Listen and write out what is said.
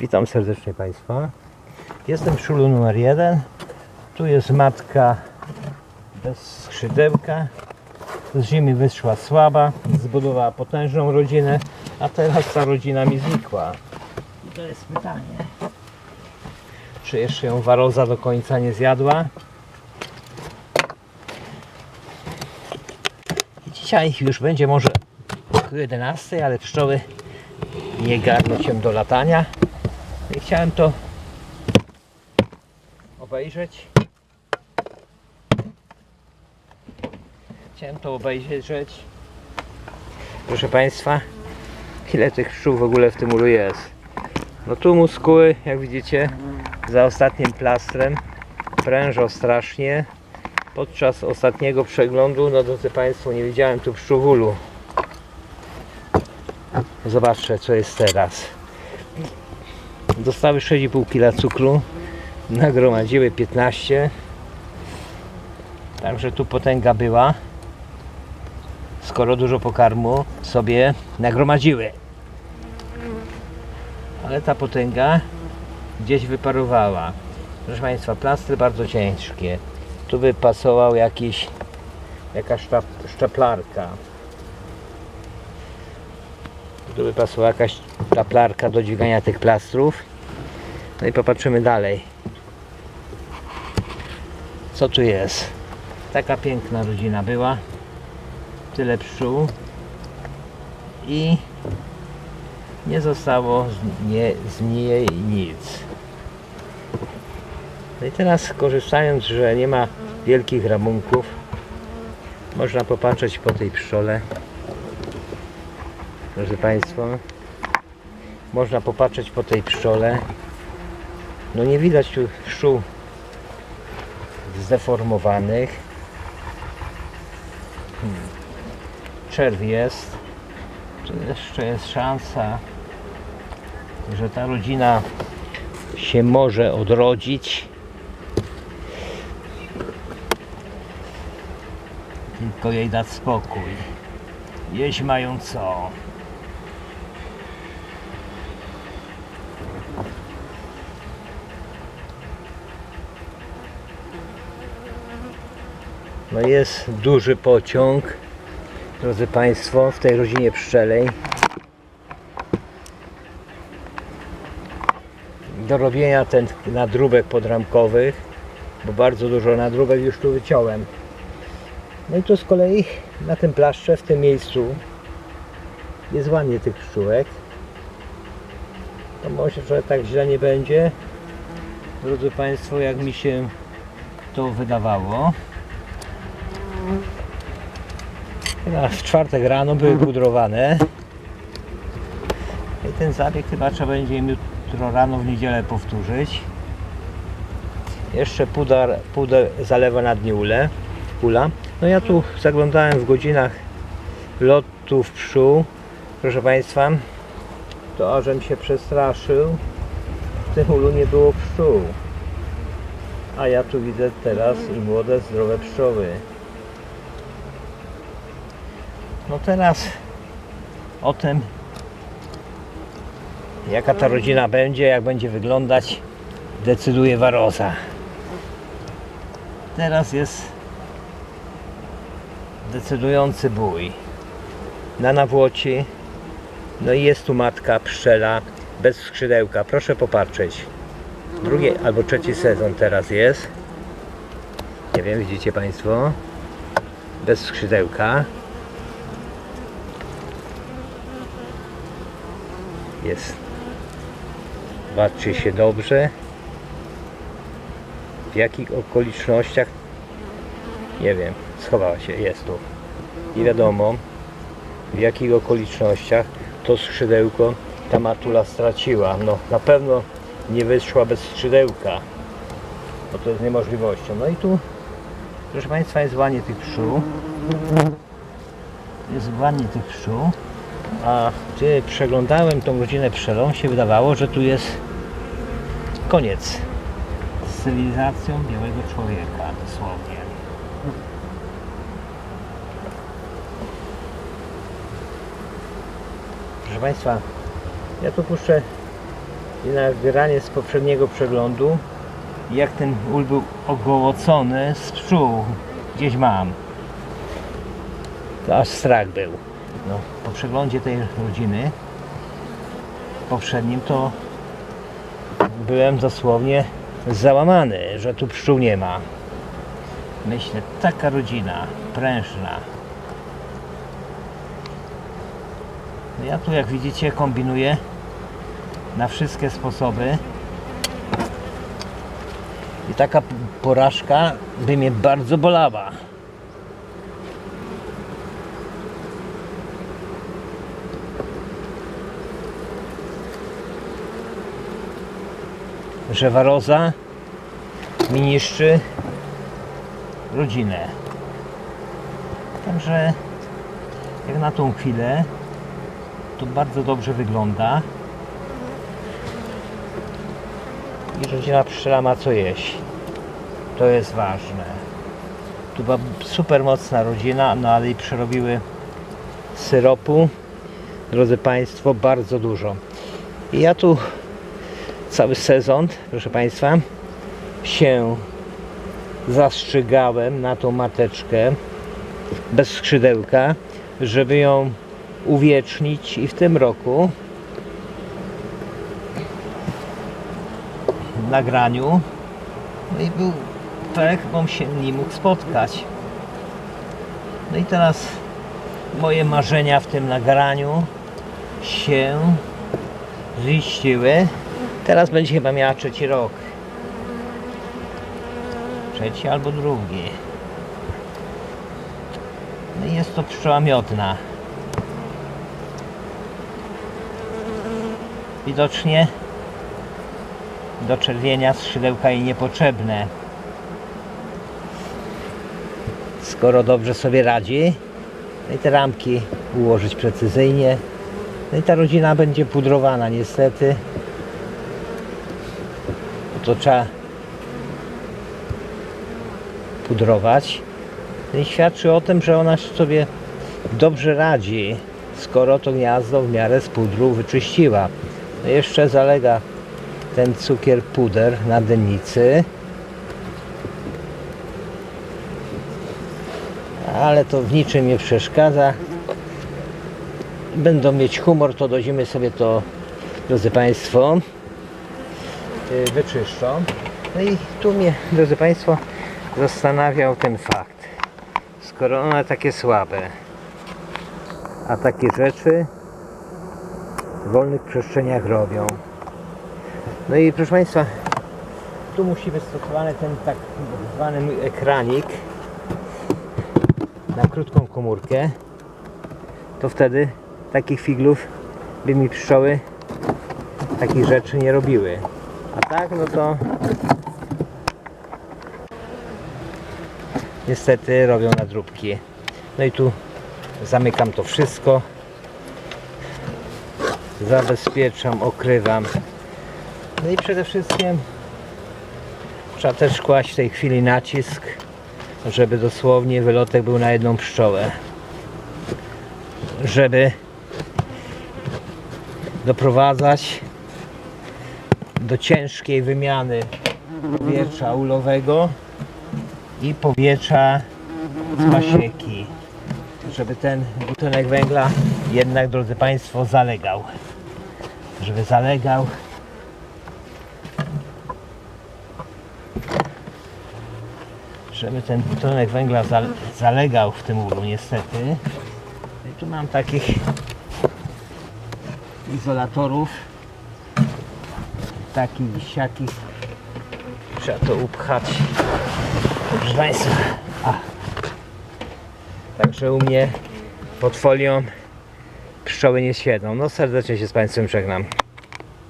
Witam serdecznie Państwa. Jestem w szulu numer 1. Tu jest matka bez skrzydełka. Z ziemi wyszła słaba, zbudowała potężną rodzinę, a teraz ta rodzina mi znikła. I to jest pytanie, czy jeszcze ją waroza do końca nie zjadła? Dzisiaj już będzie może około 11, ale pszczoły nie garną się do latania. Chciałem to obejrzeć. Chciałem to obejrzeć. Proszę Państwa, ile tych pszczół w ogóle w tym ulu jest. No tu muskuły, jak widzicie, za ostatnim plastrem prężą strasznie. Podczas ostatniego przeglądu, no drodzy Państwo, nie widziałem tu pszczół w ulu. Zobaczcie, co jest teraz. Dostały 6,5 kg cukru, nagromadziły 15. Także tu potęga była. Skoro dużo pokarmu sobie nagromadziły. Ale ta potęga gdzieś wyparowała. Proszę Państwa, plastry bardzo ciężkie. Tu by pasował jakiś, jakaś sztap, szczeplarka. Tu by pasowała jakaś sztaplarka do dźwigania tych plastrów. No i popatrzymy dalej. Co tu jest? Taka piękna rodzina była. Tyle pszczół. I nie zostało z, nie, z niej nic. No i teraz korzystając, że nie ma wielkich rabunków, można popatrzeć po tej pszczole. Drodzy Państwo, można popatrzeć po tej pszczole. No nie widać tu pszczół zdeformowanych. Hmm. Czerw jest. Tu jeszcze jest szansa, że ta rodzina się może odrodzić. Tylko jej dać spokój. Jeść mają co. No jest duży pociąg, drodzy Państwo, w tej rodzinie pszczelej. Do robienia ten nadróbek podramkowych, bo bardzo dużo nadróbek już tu wyciąłem. No i tu z kolei na tym plaszcze, w tym miejscu jest ładnie tych pszczółek. To może, że tak źle nie będzie, drodzy Państwo, jak mi się to wydawało. Chyba w czwartek rano były pudrowane. I ten zabieg chyba trzeba będzie jutro rano w niedzielę powtórzyć. Jeszcze puder, puder zalewa na dnie ule, ula. No ja tu zaglądałem w godzinach lotów pszczół. Proszę Państwa, to ażem się przestraszył. W tym ulu nie było pszczół. A ja tu widzę teraz i młode, zdrowe pszczoły. No teraz o tym, jaka ta rodzina będzie, jak będzie wyglądać, decyduje Waroza. Teraz jest decydujący bój na nawłoci. No i jest tu matka pszczela bez skrzydełka. Proszę popatrzeć. Drugi albo trzeci sezon teraz jest. Nie wiem, widzicie Państwo. Bez skrzydełka. Jest. Się dobrze. W jakich okolicznościach nie wiem, schowała się, jest tu. I wiadomo, w jakich okolicznościach to skrzydełko ta matula straciła. No, na pewno nie wyszła bez skrzydełka, bo to jest niemożliwością. No i tu, proszę Państwa, jest wanie tych pszczół. Jest wanie tych pszczół. A gdy przeglądałem tą rodzinę pszczelą, się wydawało, że tu jest koniec z cywilizacją białego człowieka, dosłownie. Proszę Państwa, ja tu puszczę nagranie z poprzedniego przeglądu jak ten ul był ogołocony z pszczół. Gdzieś mam. To aż strach był no, po przeglądzie tej rodziny poprzednim to byłem dosłownie załamany, że tu pszczół nie ma. Myślę, taka rodzina prężna. No ja tu jak widzicie kombinuję na wszystkie sposoby. I taka porażka by mnie bardzo bolała. Że waroza mi niszczy rodzinę. Także jak na tą chwilę to bardzo dobrze wygląda. I rodzina pszczela ma co jeść. To jest ważne. Tu była super mocna rodzina, no ale i przerobiły syropu, drodzy Państwo, bardzo dużo. I ja tu cały sezon, proszę Państwa, się zastrzygałem na tą mateczkę bez skrzydełka, żeby ją uwiecznić i w tym roku w nagraniu no i był pech, bo się nie mógł spotkać. No i teraz moje marzenia w tym nagraniu się ziściły. Teraz będzie chyba miała trzeci rok. Trzeci albo drugi. No i jest to pszczoła miodna. Widocznie do czerwienia skrzydełka jej niepotrzebne. Skoro dobrze sobie radzi, no i te ramki ułożyć precyzyjnie. No i ta rodzina będzie pudrowana niestety. To trzeba pudrować. No i świadczy o tym, że ona sobie dobrze radzi, skoro to gniazdo w miarę z pudru wyczyściła. No jeszcze zalega ten cukier puder na dennicy. Ale to w niczym nie przeszkadza. Będą mieć humor, to do zimy sobie to, drodzy Państwo, wyczyszczą. No i tu mnie, drodzy Państwo, zastanawiał ten fakt. Skoro one takie słabe, a takie rzeczy w wolnych przestrzeniach robią, no i proszę Państwa, tu musi być stosowany ten tak zwany mój ekranik na krótką komórkę. To wtedy takich figlów by mi pszczoły takich rzeczy nie robiły. A tak, no to niestety robią nadróbki. No i tu zamykam to wszystko. Zabezpieczam, okrywam. No i przede wszystkim trzeba też kłaść w tej chwili nacisk, żeby dosłownie wylotek był na jedną pszczołę. Żeby doprowadzać do ciężkiej wymiany powietrza ulowego i powietrza z pasieki. Żeby ten dwutlenek węgla jednak, drodzy Państwo, zalegał. Żeby zalegał żeby ten dwutlenek węgla zale- zalegał w tym ulu niestety. No I tu mam takich izolatorów takich siakich trzeba to upchać. Proszę Państwa. A. także u mnie pod folią pszczoły nie siedzą no serdecznie się z Państwem żegnam